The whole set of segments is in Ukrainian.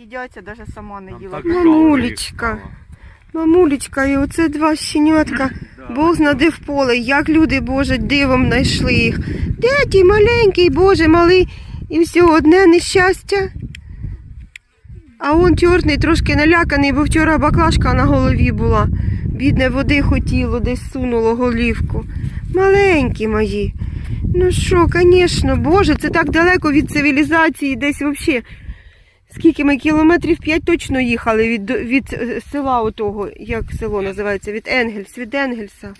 Їдяться, навіть сама не їла. Мамулечка. Мамулечка, і оце два щенятка. Бог знаде в поле, як люди, Боже, дивом знайшли їх. Де ті маленький, Боже, малий, і все, одне нещастя. А он чорний трошки наляканий, бо вчора баклажка на голові була. Бідне води хотіло, десь сунуло голівку. Маленькі мої. Ну що, звісно, Боже, це так далеко від цивілізації, десь взагалі. Скільки ми кілометрів п'ять точно їхали від, від е, села отого, як село називається, від Енгельс, від Енгельса.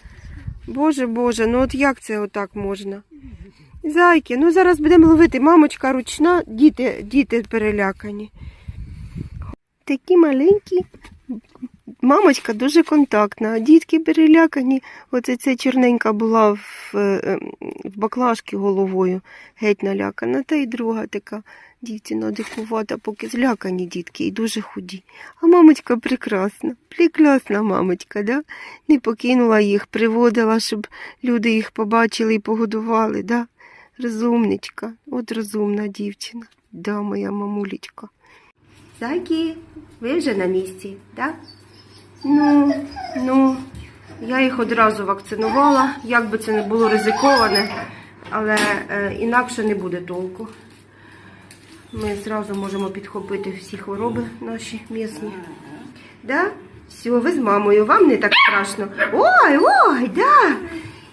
Боже, Боже, ну от як це отак можна? Зайки, ну зараз будемо ловити. Мамочка ручна, діти, діти перелякані. Такі маленькі. Мамочка дуже контактна, а дітки перелякані. Оце ця чорненька була в, е, е, в баклажці головою, геть налякана. Та й друга така дівчина дикувата, поки злякані дітки і дуже худі. А мамочка прекрасна, прекрасна мамочка, да? не покинула їх, приводила, щоб люди їх побачили і погодували. Да? Розумничка, от розумна дівчина. Да, моя мамулечка. Зайки, ви вже на місці, так? Ну, ну, я їх одразу вакцинувала, як би це не було ризиковане, але е, інакше не буде толку. Ми зразу можемо підхопити всі хвороби наші місні. Да? Все, ви з мамою, вам не так страшно. Ой, ой, да.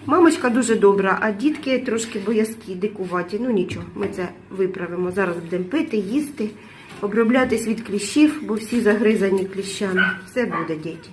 Мамочка дуже добра, а дітки трошки боязкі, дикуваті. Ну нічого, ми це виправимо. Зараз будемо пити, їсти, оброблятись від кліщів, бо всі загризані кліщами. Все буде, діти.